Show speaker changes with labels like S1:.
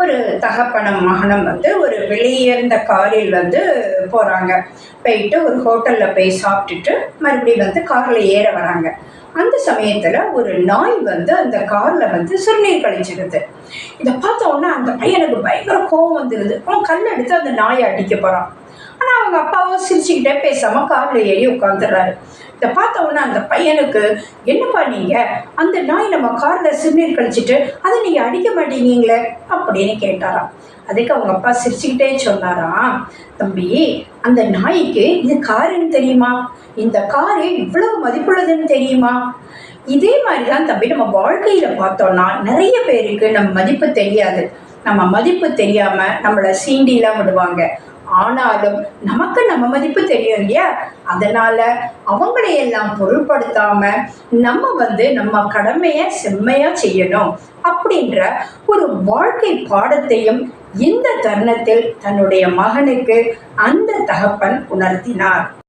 S1: ஒரு தகப்பனும் மகனும் வந்து ஒரு வெளியேர்ந்த காரில் வந்து போகிறாங்க போயிட்டு ஒரு ஹோட்டலில் போய் சாப்பிட்டுட்டு மறுபடியும் வந்து காரில் ஏற வராங்க. அந்த சமயத்தில் ஒரு நாய் வந்து அந்த காரில் வந்து சிறுநீர் கழிச்சிருது. இதை பார்த்த உடனே அந்த பையனுக்கு பயங்கர கோவம் வந்துடுது அவன் கல் எடுத்து அந்த நாயை அடிக்க போகிறான் ஆனால் அவங்க அப்பாவும் சிரிச்சுக்கிட்டே பேசாமல் காரில் ஏறி உட்காந்துடுறாரு இதை பார்த்த உடனே அந்த பையனுக்கு என்னப்பா நீங்கள் அந்த நாய் நம்ம காரில் சிறுநீர் கழிச்சிட்டு அதை நீங்கள் அடிக்க மாட்டீங்களே? அப்படின்னு கேட்டாராம். அதுக்கு அவங்க அப்பா சிரிச்சுக்கிட்டே சொன்னாராம் தம்பி அந்த நாய்க்கு இது காருன்னு தெரியுமா? இந்த காரு இவ்வளவு மதிப்புள்ளதுன்னு தெரியுமா? இதே மாதிரி தான் தம்பி நம்ம வாழ்க்கையில் பார்த்தோம்னா நிறைய பேருக்கு நம்ம மதிப்பு தெரியாது. நம்ம மதிப்பு தெரியாமல் நம்மளை சீண்டிலாம் விடுவாங்க. ஆனாலும் நமக்கு நம்ம மதிப்பு தெரியும் இல்லையா? அதனால அவங்களையெல்லாம் பொருட்படுத்தாம நம்ம வந்து நம்ம கடமையை செம்மையா செய்யணும் அப்படின்ற ஒரு வாழ்க்கை பாடத்தையும் இந்த தருணத்தில் தன்னுடைய மகனுக்கு அந்த தகப்பன் உணர்த்தினார்.